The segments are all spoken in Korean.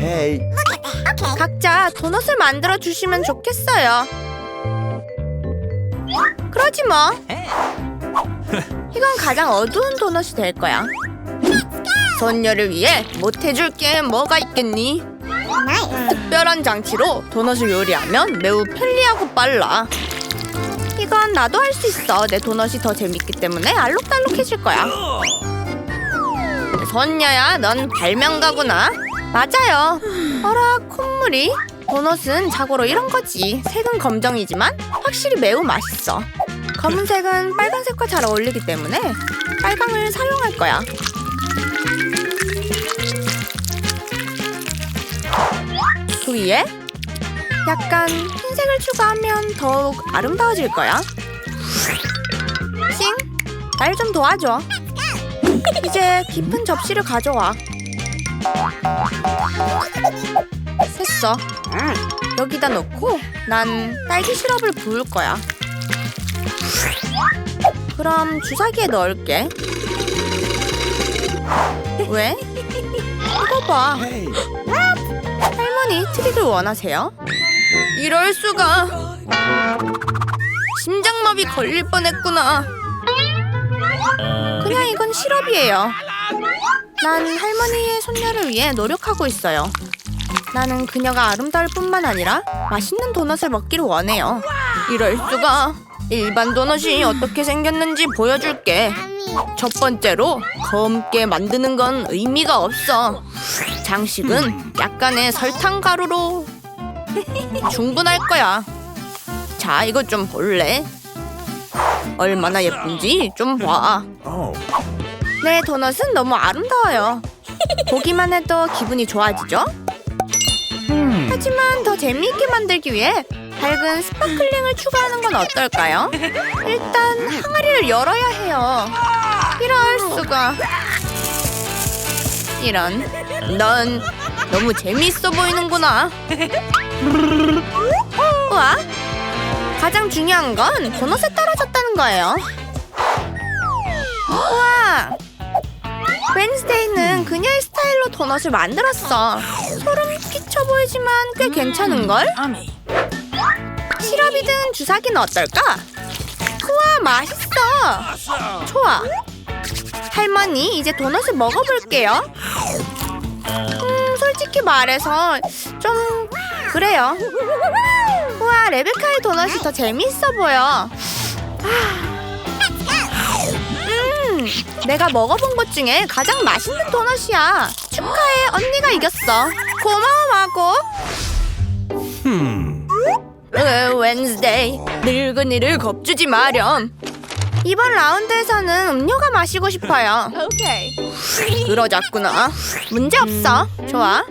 Hey. 각자 도넛을 만들어 주시면 좋겠어요. 그러지 뭐. 이건 가장 어두운 도넛이 될 거야. 손녀를 위해 못 해줄 게 뭐가 있겠니? 특별한 장치로 도넛을 요리하면 매우 편리하고 빨라. 이건 나도 할 수 있어. 내 도넛이 더 재밌기 때문에 알록달록해질 거야. 손녀야, 넌 발명가구나. 맞아요. 어라, 콧물이. 도넛은 자고로 이런 거지. 색은 검정이지만 확실히 매우 맛있어. 검은색은 빨간색과 잘 어울리기 때문에 빨강을 사용할 거야. 그 위에 약간 흰색을 추가하면 더욱 아름다워질 거야. 싱, 날 좀 도와줘. 이제 깊은 접시를 가져와. 됐어. 여기다 놓고 난 딸기 시럽을 부을 거야. 그럼 주사기에 넣을게. 왜? 이거 봐. 할머니 트릭을 원하세요? 이럴 수가. 심장마비 걸릴 뻔했구나. 그냥 이건 시럽이에요. 난 할머니의 손녀를 위해 노력하고 있어요. 나는 그녀가 아름다울 뿐만 아니라 맛있는 도넛을 먹기를 원해요. 이럴 수가. 일반 도넛이 어떻게 생겼는지 보여줄게. 첫 번째로 검게 만드는 건 의미가 없어. 장식은 약간의 설탕 가루로 충분할 거야. 자, 이거 좀 볼래? 얼마나 예쁜지 좀 봐. 내 도넛은 너무 아름다워요. 보기만 해도 기분이 좋아지죠? 하지만 더 재미있게 만들기 위해 밝은 스파클링을 추가하는 건 어떨까요? 일단 항아리를 열어야 해요. 이럴 수가. 이런. 넌 너무 재미있어 보이는구나. 우와. 가장 중요한 건 도넛에 떨어졌다는 거예요. 우와. 웬스데이는 그녀의 스타일로 도넛을 만들었어. 소름 끼쳐 보이지만 꽤 괜찮은걸? 시럽이든 주사기는 어떨까? 우와, 맛있어. 좋아. 할머니, 이제 도넛을 먹어볼게요. 음, 솔직히 말해서 좀 그래요. 우와, 레베카의 도넛이 더 재밌어 보여. 음, 내가 먹어본 것 중에 가장 맛있는 도넛이야. 축하해, 언니가 이겼어. 고마워, 마고. Hmm. 으, 웬스데이, 늙은이를 겁주지 마렴. 이번 라운드에서는 음료가 마시고 싶어요. 그러자꾸나. 문제 없어. 좋아.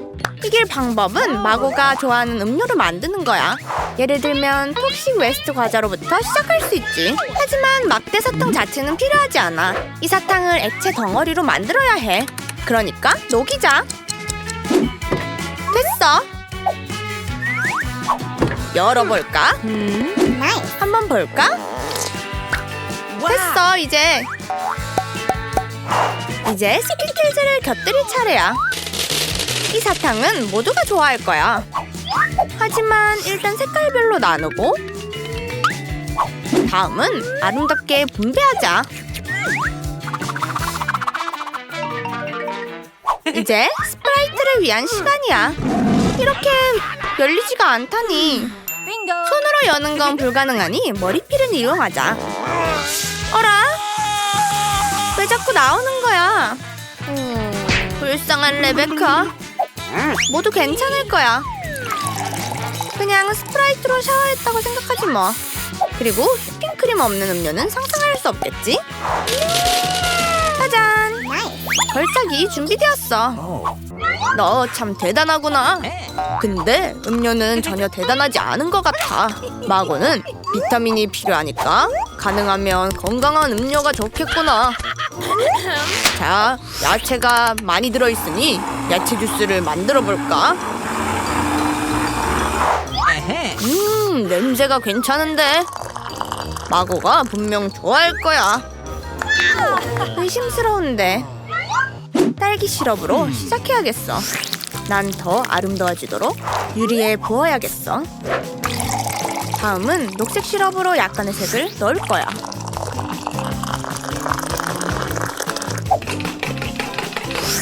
이길 방법은 마고가 좋아하는 음료를 만드는 거야. 예를 들면 톡식 웨스트 과자로부터 시작할 수 있지. 하지만 막대 사탕 자체는 필요하지 않아. 이 사탕을 액체 덩어리로 만들어야 해. 그러니까 녹이자. 됐어. 열어볼까? 한번 볼까? 됐어 이제. 이제 스키틀즈를 곁들일 차례야. 이 사탕은 모두가 좋아할 거야. 하지만 일단 색깔별로 나누고 다음은 아름답게 분배하자. 이제 스프라이트를 위한 시간이야. 이렇게 열리지가 않다니. 손으로 여는 건 불가능하니 머리필은 이용하자. 어라? 왜 자꾸 나오는 거야? 불쌍한 레베카. 모두 괜찮을 거야. 그냥 스프라이트로 샤워했다고 생각하지 뭐. 그리고 휘핑크림 없는 음료는 상상할 수 없겠지? 짜잔! 걸작이 준비되었어. 너 참 대단하구나. 근데 음료는 전혀 대단하지 않은 것 같아. 마고는 비타민이 필요하니까 가능하면 건강한 음료가 좋겠구나. 자, 야채가 많이 들어있으니 야채 주스를 만들어 볼까? 음, 냄새가 괜찮은데. 마고가 분명 좋아할 거야. 의심스러운데. 딸기 시럽으로 시작해야겠어. 난 더 아름다워지도록 유리에 부어야겠어. 다음은 녹색 시럽으로 약간의 색을 넣을 거야.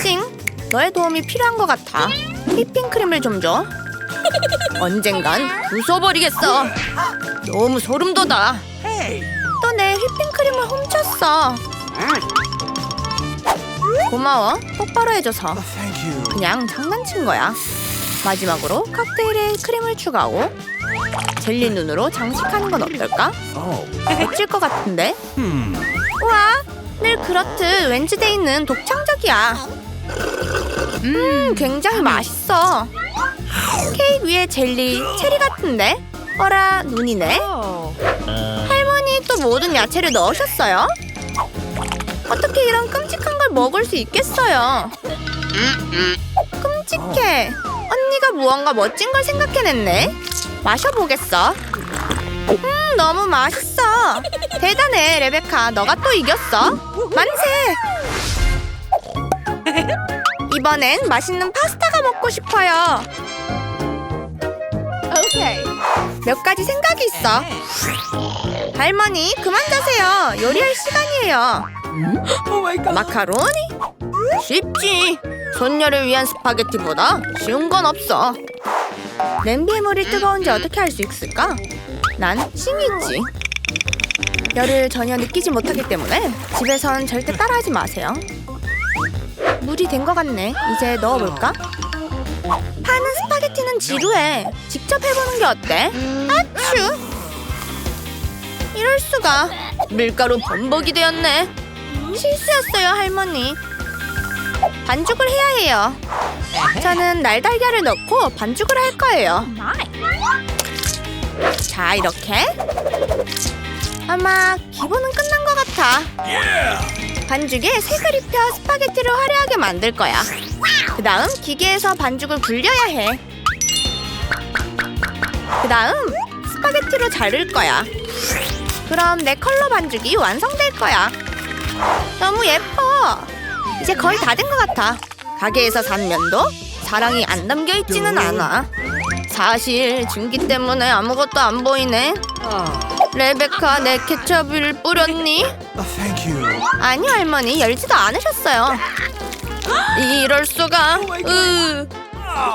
싱, 너의 도움이 필요한 것 같아. 휘핑 크림을 좀 줘. 언젠간 부숴버리겠어. 너무 소름 돋아. 또 내 휘핑 크림을 훔쳤어. 고마워. 똑바로 해줘서. 그냥 장난친 거야. 마지막으로 칵테일에 크림을 추가하고 젤리 눈으로 장식하는 건 어떨까? 멋질 것 같은데? 우와! 늘 그렇듯 웬즈데이는 독창적이야. 음, 굉장히 맛있어. 케이크 위에 젤리, 체리 같은데? 어라, 눈이네? 할머니 또 모든 야채를 넣으셨어요? 어떻게 이런 끔찍한 걸 먹을 수 있겠어요? 끔찍해. 언니가 무언가 멋진 걸 생각해냈네. 마셔보겠어. 음, 너무 맛있어. 대단해, 레베카. 너가 또 이겼어. 만세! 이번엔 맛있는 파스타가 먹고 싶어요. 몇 가지 생각이 있어. 할머니, 그만 자세요. 요리할 시간이에요. 마카로니? 쉽지. 손녀를 위한 스파게티보다 쉬운 건 없어. 냄비의 물이 뜨거운지 어떻게 알 수 있을까? 난 싱이지. 열을 전혀 느끼지 못하기 때문에 집에선 절대 따라하지 마세요. 물이 된 것 같네. 이제 넣어볼까? 파는 스파게티는 지루해. 직접 해보는 게 어때? 아추! 이럴 수가. 밀가루 범벅이 되었네. 실수였어요, 할머니. 반죽을 해야 해요. 저는 날달걀을 넣고 반죽을 할 거예요. 자, 이렇게. 아마 기본은 끝난 것 같아. 반죽에 색을 입혀 스파게티를 화려하게 만들 거야. 그 다음 기계에서 반죽을 굴려야 해. 그 다음 스파게티로 자를 거야. 그럼 내 컬러 반죽이 완성될 거야. 너무 예뻐. 이제 거의 다 된 것 같아. 가게에서 산 면도 자랑이 안 담겨 있지는 않아. 사실 증기 때문에 아무것도 안 보이네. 레베카 내 케첩을 뿌렸니? You. 아니요 할머니 열지도 않으셨어요. 이럴 수가. 으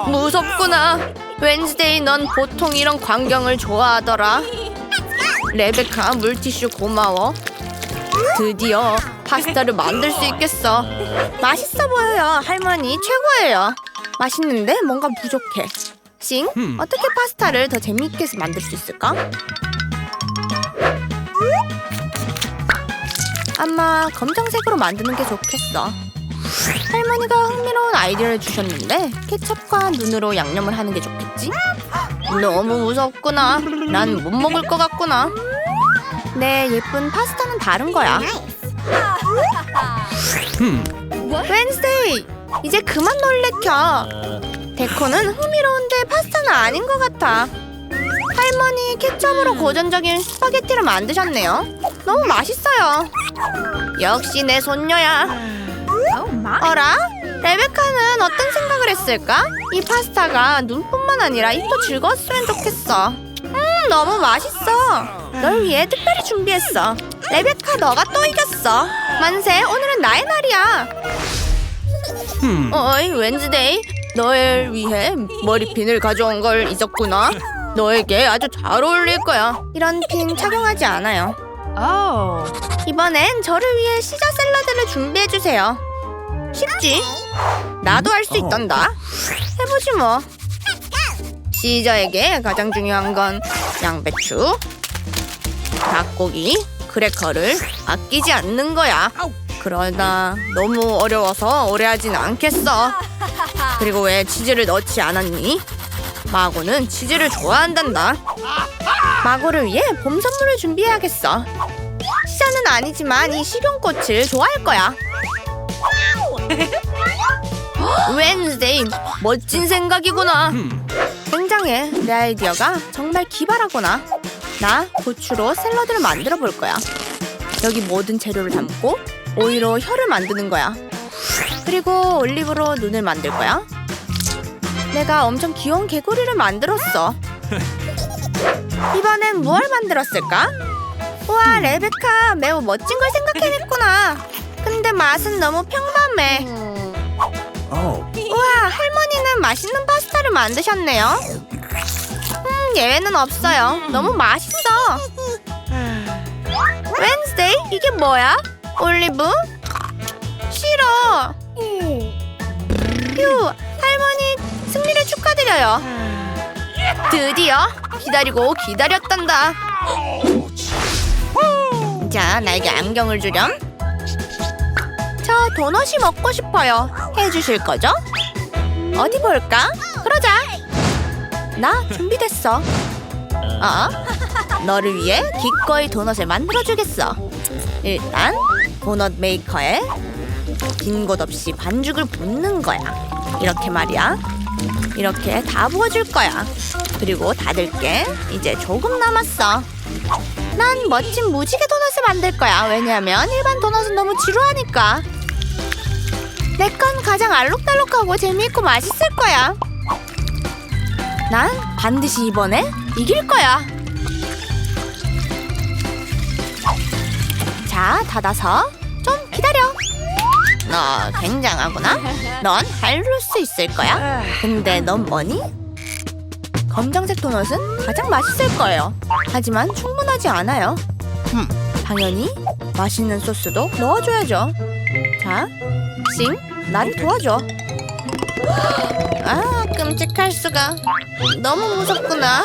무섭구나. 웬즈데이 넌 보통 이런 광경을 좋아하더라. 레베카 물티슈 고마워. 드디어 파스타를 만들 수 있겠어. 맛있어 보여요. 할머니 최고예요. 맛있는데 뭔가 부족해. 싱, 음. 어떻게 파스타를 더 재미있게 만들 수 있을까? 아마 검정색으로 만드는 게 좋겠어. 할머니가 흥미로운 아이디어를 주셨는데 케첩과 눈으로 양념을 하는 게 좋겠지? 너무 무섭구나. 난 못 먹을 것 같구나. 내 예쁜 파스타는 다른 거야. 웬스데이! 이제 그만 놀래켜. 데코는 흥미로운데 파스타는 아닌 것 같아. 할머니 케첩으로 고전적인 스파게티를 만드셨네요. 너무 맛있어요. 역시 내 손녀야. 어라? 레베카는 어떤 생각을 했을까? 이 파스타가 눈뿐만 아니라 입도 즐거웠으면 좋겠어. 음, 너무 맛있어. 널 위해 특별히 준비했어. 레베카, 너가 또 이겼어. 만세, 오늘은 나의 날이야. 어이, 웬즈데이. 너를 위해 머리핀을 가져온 걸 잊었구나. 너에게 아주 잘 어울릴 거야. 이런 핀 착용하지 않아요. 이번엔 저를 위해 시저 샐러드를 준비해 주세요. 쉽지? 나도 할 수 있단다. 해보지 뭐. 시저에게 가장 중요한 건 양배추, 닭고기, 크래커를 아끼지 않는 거야. 그러나 너무 어려워서 오래 하진 않겠어. 그리고 왜 치즈를 넣지 않았니? 마고는 치즈를 좋아한단다. 마고를 위해 봄 선물을 준비해야겠어. 시저는 아니지만 이 식용꽃을 좋아할 거야. 웬즈데이 멋진 생각이구나. 굉장해. 내 아이디어가 정말 기발하구나. 나 고추로 샐러드를 만들어 볼 거야. 여기 모든 재료를 담고 오이로 혀를 만드는 거야. 그리고 올리브로 눈을 만들 거야. 내가 엄청 귀여운 개구리를 만들었어. 이번엔 무얼 만들었을까? 우와, 레베카 매우 멋진 걸 생각해냈구나. 근데 맛은 너무 평범해. Oh. 우와, 할머니는 맛있는 파스타를 만드셨네요. 음, 예외는 없어요. 너무 맛있어. 웬스데이? 이게 뭐야? 올리브? 싫어. 휴, 할머니 승리를 축하드려요. 드디어 기다리고 기다렸단다. 자, 나에게 안경을 주렴. 저 도넛이 먹고 싶어요. 해주실 거죠? 어디 볼까? 그러자. 나 준비됐어. 어? 너를 위해 기꺼이 도넛을 만들어주겠어. 일단 도넛 메이커에 긴곳 없이 반죽을 붓는 거야. 이렇게 말이야. 이렇게 다 부어줄 거야. 그리고 닫을게. 이제 조금 남았어. 난 멋진 무지개 도넛을 만들 거야. 왜냐면 일반 도넛은 너무 지루하니까. 내 건 가장 알록달록하고 재미있고 맛있을 거야. 난 반드시 이번에 이길 거야. 자, 닫아서 좀 기다려. 너 굉장하구나. 넌할수 있을 거야. 근데 넌 뭐니? 검정색 도넛은 가장 맛있을 거예요. 하지만 충분하지 않아요. 음, 당연히 맛있는 소스도 넣어줘야죠. 자, 싱, 나를 도와줘. 아, 끔찍할 수가. 너무 무섭구나.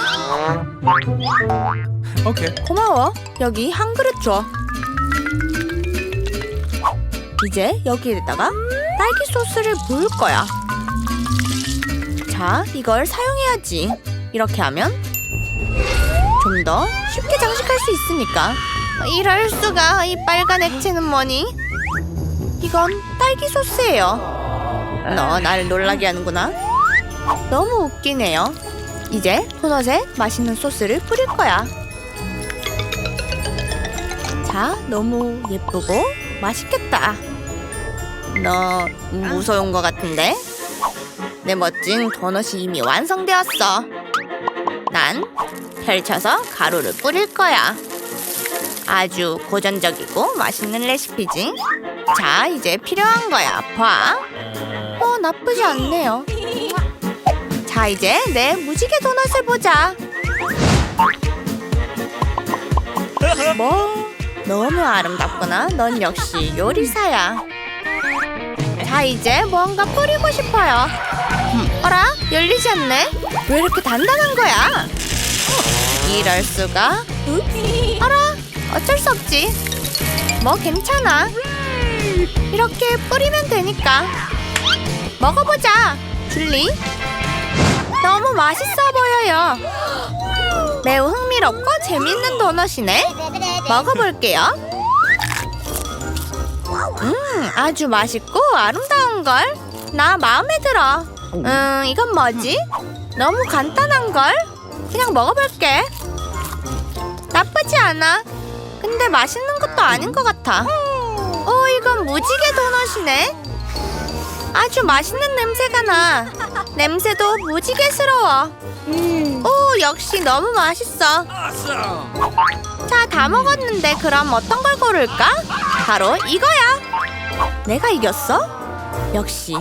Okay. 고마워. 여기 한 그릇 줘. 이제 여기에다가 딸기 소스를 부을 거야. 자, 이걸 사용해야지. 이렇게 하면 좀 더 쉽게 장식할 수 있으니까. 이럴 수가. 이 빨간 액체는 뭐니? 이건 딸기 소스예요. 너 나를 놀라게 하는구나. 너무 웃기네요. 이제 도넛에 맛있는 소스를 뿌릴 거야. 자, 너무 예쁘고 맛있겠다. 너 무서운 것 같은데? 내 멋진 도넛이 이미 완성되었어. 난 펼쳐서 가루를 뿌릴 거야. 아주 고전적이고 맛있는 레시피지. 자, 이제 필요한 거야. 봐. 어, 나쁘지 않네요. 자, 이제 내 무지개 도넛을 보자. 뭐 너무 아름답구나. 넌 역시 요리사야. 자 이제 뭔가 뿌리고 싶어요. 음, 어라 열리지 않네. 왜 이렇게 단단한 거야? 이럴 수가. 어라 어쩔 수 없지. 뭐 괜찮아. 이렇게 뿌리면 되니까. 먹어보자. 줄리. 너무 맛있어 보여요. 매우 흥미롭고 재밌는 도넛이네. 먹어볼게요. 음, 아주 맛있고 아름다운 걸. 나 마음에 들어. 음, 이건 뭐지? 너무 간단한 걸. 그냥 먹어볼게. 나쁘지 않아. 근데 맛있는 것도 아닌 것 같아. 오, 이건 무지개 도넛이네. 아주 맛있는 냄새가 나. 냄새도 무지개스러워. 오, 역시 너무 맛있어. 자, 다 먹었는데 그럼 어떤 걸 고를까? 바로 이거야. 내가 이겼어? 역시.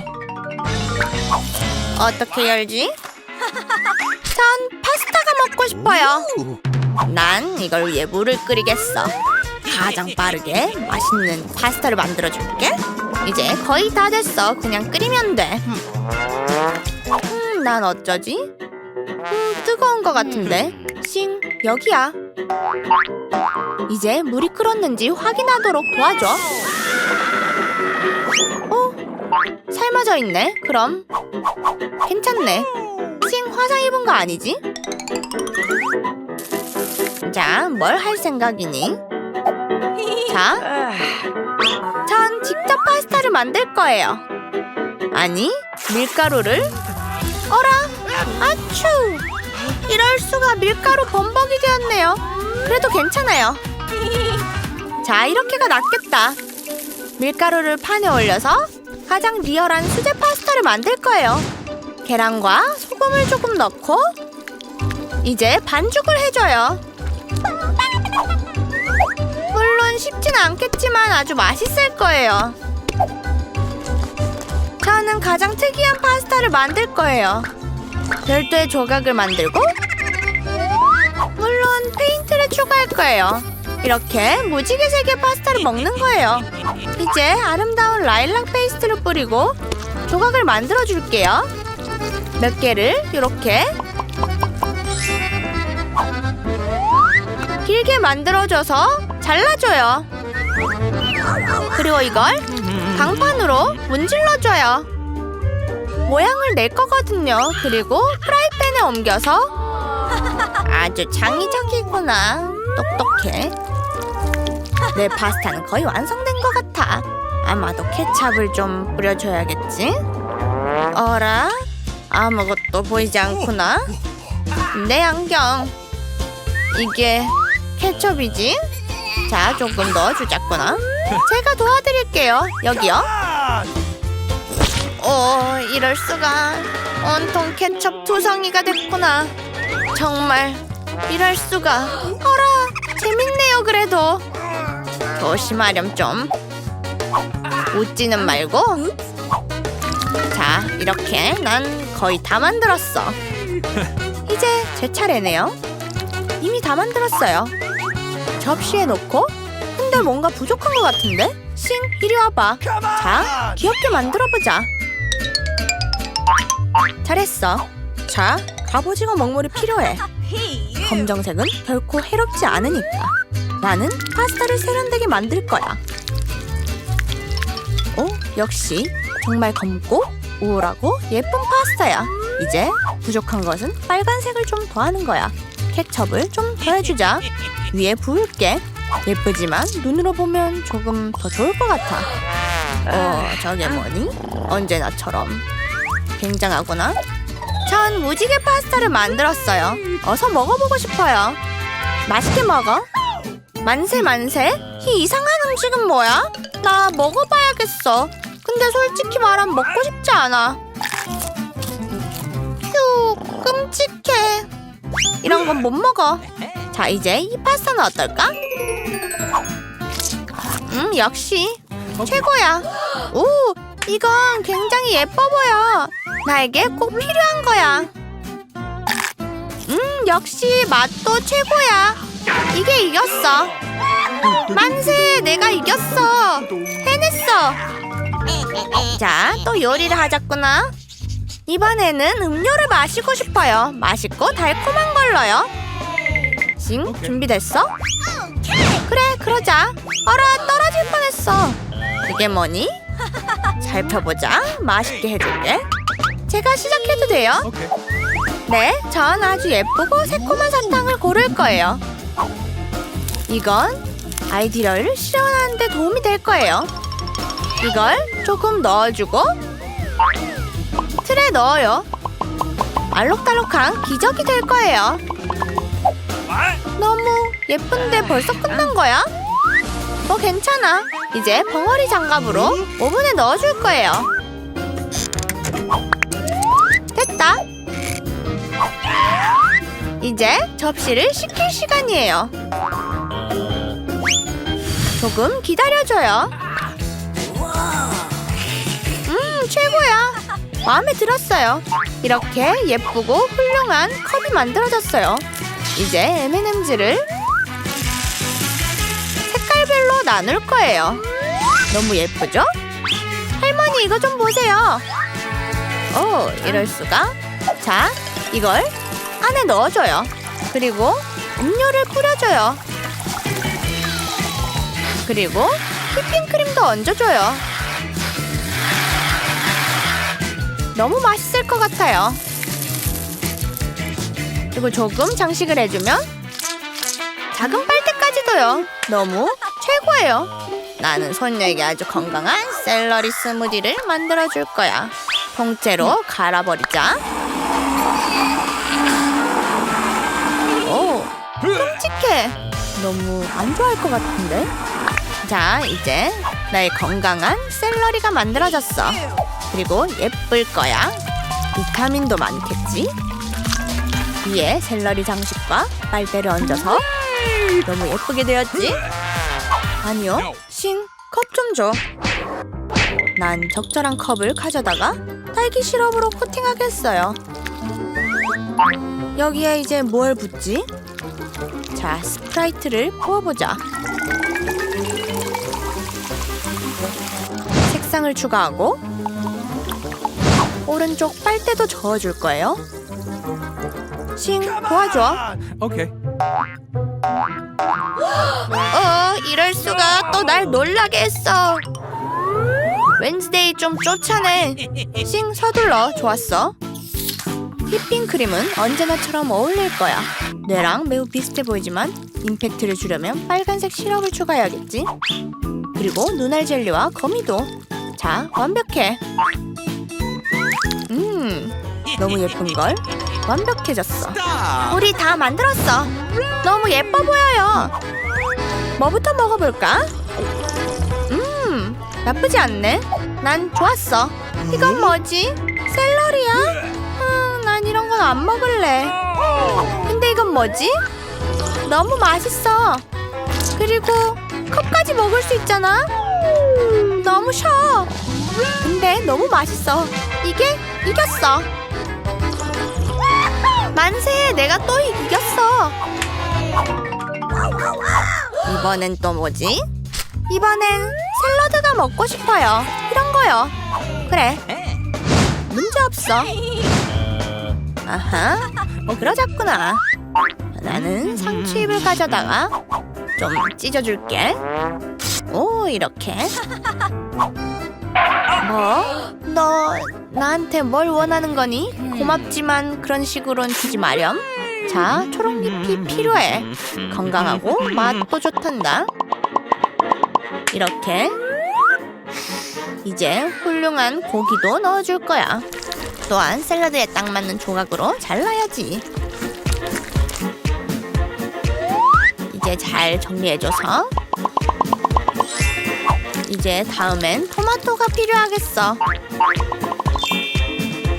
어떻게 열지? 전 파스타가 먹고 싶어요. 난 이걸 위해 물을 끓이겠어. 가장 빠르게 맛있는 파스타를 만들어줄게. 이제 거의 다 됐어. 그냥 끓이면 돼. 음, 난 어쩌지? 음, 뜨거운 것 같은데. 싱, 여기야. 이제 물이 끓었는지 확인하도록 도와줘. 어? 삶아져 있네. 그럼 괜찮네. 싱 화상 입은 거 아니지? 자, 뭘 할 생각이니? 자, 전 직접 파스타를 만들 거예요. 아니, 밀가루를 어라, 아추! 이럴 수가 밀가루 범벅이 되었네요. 그래도 괜찮아요. 자, 이렇게가 낫겠다. 밀가루를 판에 올려서 가장 리얼한 수제 파스타를 만들 거예요. 계란과 소금을 조금 넣고 이제 반죽을 해줘요. 물론 쉽지는 않겠지만 아주 맛있을 거예요. 저는 가장 특이한 파스타를 만들 거예요. 별도의 조각을 만들고 물론 페인트를 추가할 거예요. 이렇게 무지개 색의 파스타를 먹는 거예요. 이제 아름다운 라일락 페이스트를 뿌리고 조각을 만들어 줄게요. 몇 개를 이렇게 길게 만들어줘서 잘라줘요. 그리고 이걸 강판으로 문질러줘요. 모양을 낼 거거든요. 그리고 프라이팬에 옮겨서 아주 창의적이구나. 똑똑해. 내 파스타는 거의 완성된 것 같아. 아마도 케찹을 좀 뿌려줘야겠지? 어라? 아무것도 보이지 않구나. 내 안경. 이게 케첩이지? 자, 조금 넣어주자꾸나. 제가 도와드릴게요. 여기요. 오, 이럴 수가. 온통 케첩 투성이가 됐구나. 정말 이럴 수가. 어라, 재밌네요. 그래도 조심하렴 좀. 웃지는 말고. 자, 이렇게 난 거의 다 만들었어. 이제 제 차례네요. 이미 다 만들었어요. 접시에 놓고 근데 뭔가 부족한 것 같은데? 싱, 이리 와봐. 자, 귀엽게 만들어보자. 잘했어. 자, 갑오징어 먹물이 필요해. 검정색은 결코 해롭지 않으니까. 나는 파스타를 세련되게 만들 거야. 오, 역시 정말 검고 우울하고 예쁜 파스타야. 이제 부족한 것은 빨간색을 좀 더하는 거야. 케첩을 좀 더해주자. 위에 부을게. 예쁘지만 눈으로 보면 조금 더 좋을 것 같아. 어, 저게 뭐니? 언제나처럼. 굉장하구나. 전 무지개 파스타를 만들었어요. 어서 먹어보고 싶어요. 맛있게 먹어. 만세 만세? 이 이상한 음식은 뭐야? 나 먹어봐야겠어. 근데 솔직히 말하면 먹고 싶지 않아. 휴, 끔찍해. 이런 건 못 먹어. 자, 이제 이 파스타는 어떨까? 음, 역시 최고야. 오, 이건 굉장히 예뻐 보여. 나에게 꼭 필요한 거야. 음, 역시 맛도 최고야. 이게 이겼어. 만세, 내가 이겼어. 해냈어. 자, 또 요리를 하자꾸나. 이번에는 음료를 마시고 싶어요. 맛있고 달콤한 걸로요. 징, 준비됐어? 그래, 그러자. 어라, 떨어질 뻔했어. 그게 뭐니? 살펴보자. 맛있게 해줄게. 제가 시작해도 돼요? 네, 전 아주 예쁘고 새콤한 사탕을 고를 거예요. 이건 아이디어를 실현하는 데 도움이 될 거예요. 이걸 조금 넣어주고 틀에 넣어요. 알록달록한 기적이 될 거예요. 너무 예쁜데 벌써 끝난 거야? 뭐 괜찮아. 이제 벙어리 장갑으로 오븐에 넣어줄 거예요. 됐다. 이제 접시를 식힐 시간이에요. 조금 기다려줘요. 음, 최고야. 마음에 들었어요. 이렇게 예쁘고 훌륭한 컵이 만들어졌어요. 이제 M&M즈를 색깔별로 나눌 거예요. 너무 예쁘죠? 할머니 이거 좀 보세요. 오, 이럴 수가. 자, 이걸 안에 넣어줘요. 그리고 음료를 뿌려줘요. 그리고 휘핑크림도 얹어줘요. 너무 맛있을 것 같아요. 그리고 조금 장식을 해주면 작은 빨대까지도요. 너무 최고예요. 나는 손녀에게 아주 건강한 샐러리 스무디를 만들어줄 거야. 통째로 갈아버리자. 오, 끔찍해. 너무 안 좋아할 것 같은데? 자, 이제 나의 건강한 샐러리가 만들어졌어. 그리고 예쁠 거야. 비타민도 많겠지? 위에 샐러리 장식과 빨대를 얹어서 너무 예쁘게 되었지? 아니요, 신, 컵좀 줘. 난 적절한 컵을 가져다가 딸기 시럽으로 코팅하겠어요. 여기에 이제 뭘 붓지? 자, 스프라이트를 부어보자. 색상을 추가하고 오른쪽 빨대도 저어줄 거예요. 싱, 도와줘. Okay. 어, 이럴 수가 또 날 놀라게 했어. 웬즈데이 좀 쫓아내. 싱, 서둘러. 좋았어. 휘핑 크림은 언제나처럼 어울릴 거야. 뇌랑 매우 비슷해 보이지만 임팩트를 주려면 빨간색 시럽을 추가해야겠지. 그리고 눈알 젤리와 거미도. 자, 완벽해. 음, 너무 예쁜걸? 완벽해졌어. 우리 다 만들었어. 너무 예뻐 보여요. 뭐부터 먹어볼까? 음, 나쁘지 않네. 난 좋았어. 이건 뭐지? 샐러리야? 음, 난 이런 건 안 먹을래. 근데 이건 뭐지? 너무 맛있어. 그리고 컵까지 먹을 수 있잖아. 너무 셔. 근데 너무 맛있어. 이게 이겼어. 만세! 내가 또 이겼어. 이번엔 또 뭐지? 이번엔 샐러드가 먹고 싶어요. 이런 거요. 그래. 문제 없어. 아하. 그러자꾸나. 나는 상추잎을 가져다가 좀 찢어줄게. 오, 이렇게. 뭐? 너 나한테 뭘 원하는 거니? 고맙지만 그런 식으로는 주지 마렴. 자, 초록잎이 필요해. 건강하고 맛도 좋단다. 이렇게. 이제 훌륭한 고기도 넣어줄 거야. 또한 샐러드에 딱 맞는 조각으로 잘라야지. 이제 잘 정리해줘서 이제 다음엔 토마토가 필요하겠어.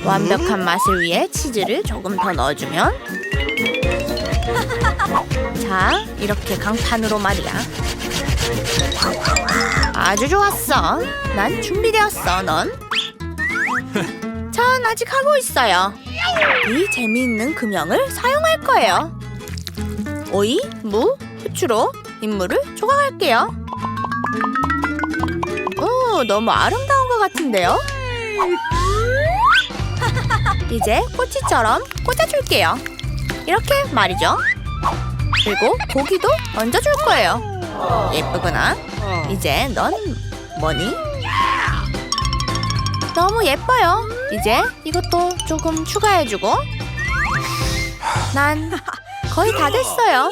완벽한 맛을 위해 치즈를 조금 더 넣어주면 자, 이렇게 강판으로 말이야. 아주 좋았어. 난 준비되었어, 넌. 전 아직 하고 있어요. 이 재미있는 금형을 사용할 거예요. 오이, 무, 후추로 인물을 조각할게요. 오, 너무 아름다운 것 같은데요? 이제 꼬치처럼 꽂아줄게요. 이렇게 말이죠. 그리고 고기도 얹어줄 거예요. 예쁘구나. 이제 넌 뭐니? 너무 예뻐요. 이제 이것도 조금 추가해주고. 난 거의 다 됐어요.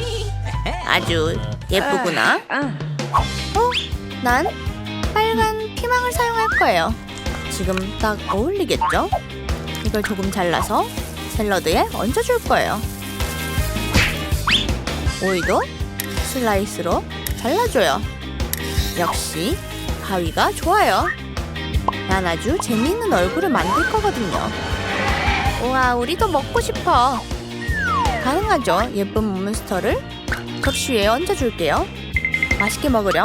아주 예쁘구나. 어? 난 빨간 피망을 사용할 거예요. 지금 딱 어울리겠죠? 이걸 조금 잘라서 샐러드에 얹어줄 거예요. 오이도 슬라이스로 잘라줘요. 역시 가위가 좋아요. 난 아주 재미있는 얼굴을 만들 거거든요. 우와, 우리도 먹고 싶어. 가능하죠? 예쁜 몬스터를 접시 위에 얹어줄게요. 맛있게 먹으렴.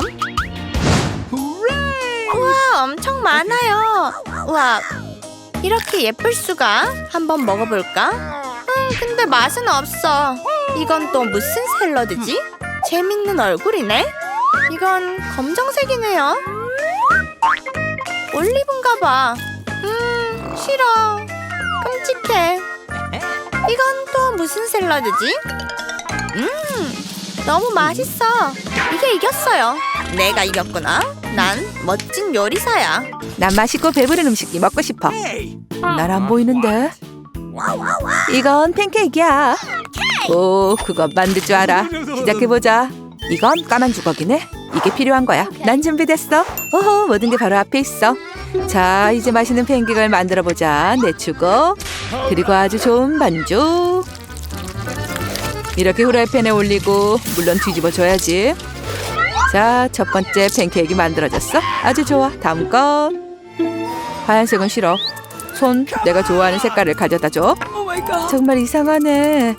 우와, 엄청 많아요. 우와, 이렇게 예쁠 수가? 한번 먹어볼까? 음, 근데 맛은 없어. 이건 또 무슨 샐러드지? 재밌는 얼굴이네? 이건 검정색이네요. 올리브인가 봐. 음, 싫어. 끔찍해. 이건 또 무슨 샐러드지? 음, 너무 맛있어. 이게 이겼어요. 내가 이겼구나. 난 멋진 요리사야. 난 맛있고 배부른 음식이 먹고 싶어. 날 안 보이는데. 이건 팬케이크야. 오, 그거 만들 줄 알아. 시작해보자. 이건 까만 주걱이네. 이게 필요한 거야. 난 준비됐어. 오호, 모든 게 바로 앞에 있어. 자, 이제 맛있는 팬케이크를 만들어 보자. 내 주걱. 그리고 아주 좋은 반죽. 이렇게 후라이팬에 올리고 물론 뒤집어 줘야지. 자, 첫 번째 팬케이크 만들어졌어. 아주 좋아. 다음 건 하얀색은 싫어. 손, 내가 좋아하는 색깔을 가져다 줘. 정말 이상하네.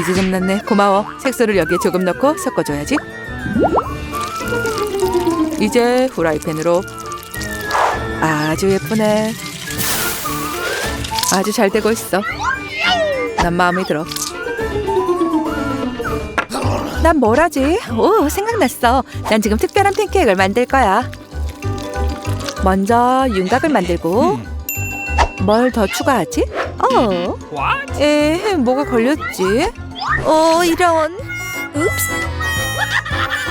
이제 좀 낫네. 고마워. 색소를 여기에 조금 넣고 섞어줘야지. 이제 후라이팬으로 아주 예쁘네. 아주 잘 되고 있어. 난 마음에 들어. 난 뭘 하지? 오, 생각났어. 난 지금 특별한 팬케이크를 만들 거야. 먼저 윤곽을 만들고 뭘 더 추가하지? 어, 에, 뭐가 걸렸지? 어, 이런. 읍스.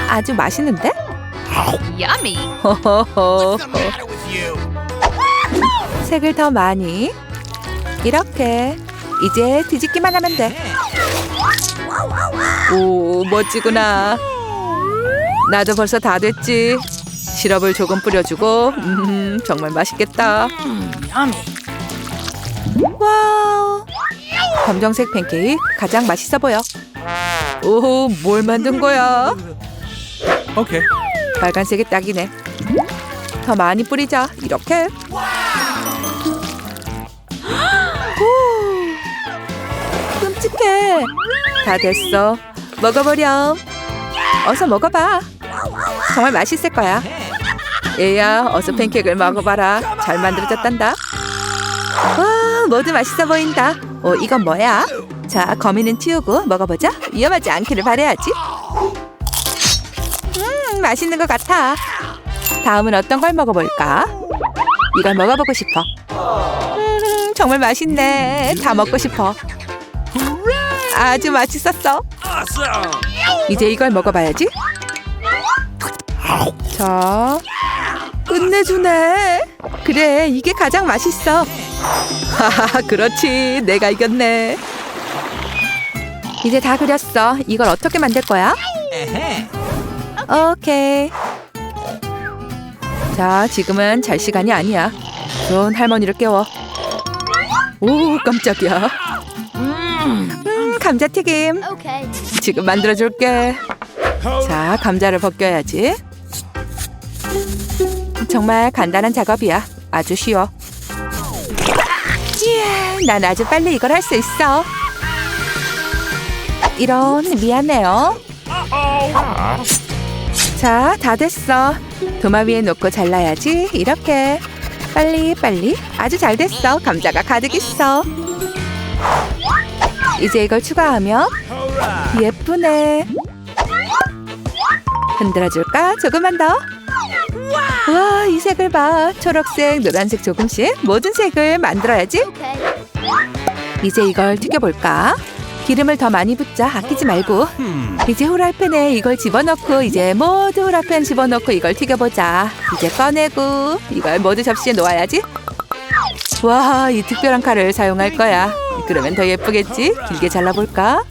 아주 맛있는데? Yummy. you? 색을 더 많이. 이렇게. 이제 뒤집기만 하면 돼. 오, 멋지구나. 나도 벌써 다 됐지. 시럽을 조금 뿌려주고, 음, 정말 맛있겠다. 와우. 검정색 팬케이크 가장 맛있어 보여. 오, 뭘 만든 거야? Okay. 빨간색이 딱이네. 더 많이 뿌리자. 이렇게. 오, 끔찍해. 다 됐어. 먹어버려. 어서 먹어봐. 정말 맛있을 거야. 얘야, 어서 팬케이크를 먹어봐라. 잘 만들어졌단다. 와, 모두 맛있어 보인다. 어, 이건 뭐야? 자, 거미는 튀우고 먹어보자. 위험하지 않기를 바래야지. 음, 맛있는 것 같아. 다음은 어떤 걸 먹어볼까? 이걸 먹어보고 싶어. 음, 정말 맛있네. 다 먹고 싶어. 아주 맛있었어. 이제 이걸 먹어봐야지. 자, 끝내주네. 그래, 이게 가장 맛있어. 하하, 그렇지. 내가 이겼네. 이제 다 그렸어. 이걸 어떻게 만들 거야? 오케이. 자, 지금은 잘 시간이 아니야. 손 할머니를 깨워. 오, 깜짝이야. 음, 감자튀김. 지금 만들어줄게. 자, 감자를 벗겨야지. 정말 간단한 작업이야. 아주 쉬워. 예, 난 아주 빨리 이걸 할 수 있어. 이런 미안해요. 자, 다 됐어. 도마 위에 놓고 잘라야지. 이렇게. 빨리 빨리. 아주 잘 됐어. 감자가 가득 있어. 이제 이걸 추가하면 예쁘네. 흔들어줄까? 조금만 더. 와, 이 색을 봐. 초록색, 노란색 조금씩 모든 색을 만들어야지. 이제 이걸 튀겨볼까? 기름을 더 많이 붓자. 아끼지 말고. Hmm. 이제 후라이팬에 이걸 집어넣고 이제 모두 후라이팬 집어넣고 이걸 튀겨보자. 이제 꺼내고 이걸 모두 접시에 놓아야지. 와, 이 특별한 칼을 사용할 거야. 그러면 더 예쁘겠지? 길게 잘라볼까?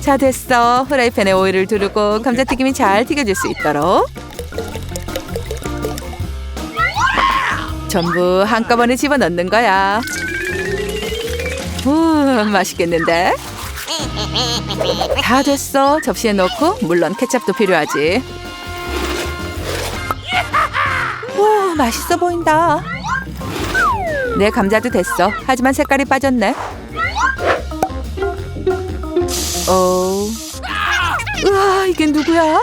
자, 됐어. 후라이팬에 오일을 두르고 감자튀김이 잘 튀겨질 수 있도록. 전부 한꺼번에 집어넣는 거야. 우, 맛있겠는데? 다 됐어. 접시에 넣고 물론 케첩도 필요하지. 오, 맛있어 보인다. 내 감자도 됐어. 하지만 색깔이 빠졌네. 어. 우와, 이게 누구야?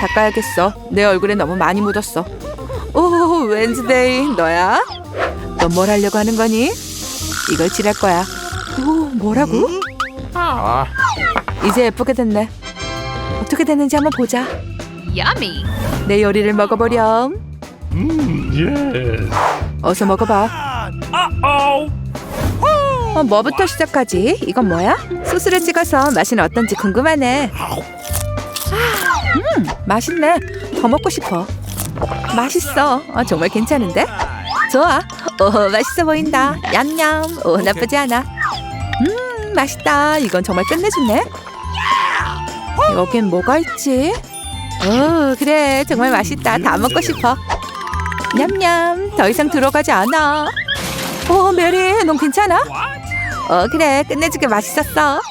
닦아야겠어. 내 얼굴에 너무 많이 묻었어. 오, 웬즈데이 너야? 넌뭘 하려고 하는 거니? 이걸 칠할 거야. 오, 뭐라고? 이제 예쁘게 됐네. 어떻게 됐는지 한번 보자. Yummy. 내 요리를 먹어보렴. Yes. 어서 먹어봐. 어, 뭐부터 시작하지? 이건 뭐야? 소스를 찍어서 맛은 어떤지 궁금하네. 음, 맛있네. 더 먹고 싶어. 맛있어. 어, 정말 괜찮은데? 좋아. 오, 맛있어 보인다. 냠냠. 오, 나쁘지 않아. 음, 맛있다. 이건 정말 끝내주네. 여긴 뭐가 있지? 오, 그래. 정말 맛있다. 다 먹고 싶어. 냠냠. 더 이상 들어가지 않아. 오, 메리, 넌 괜찮아? 어, 그래. 끝내주게 맛있었어.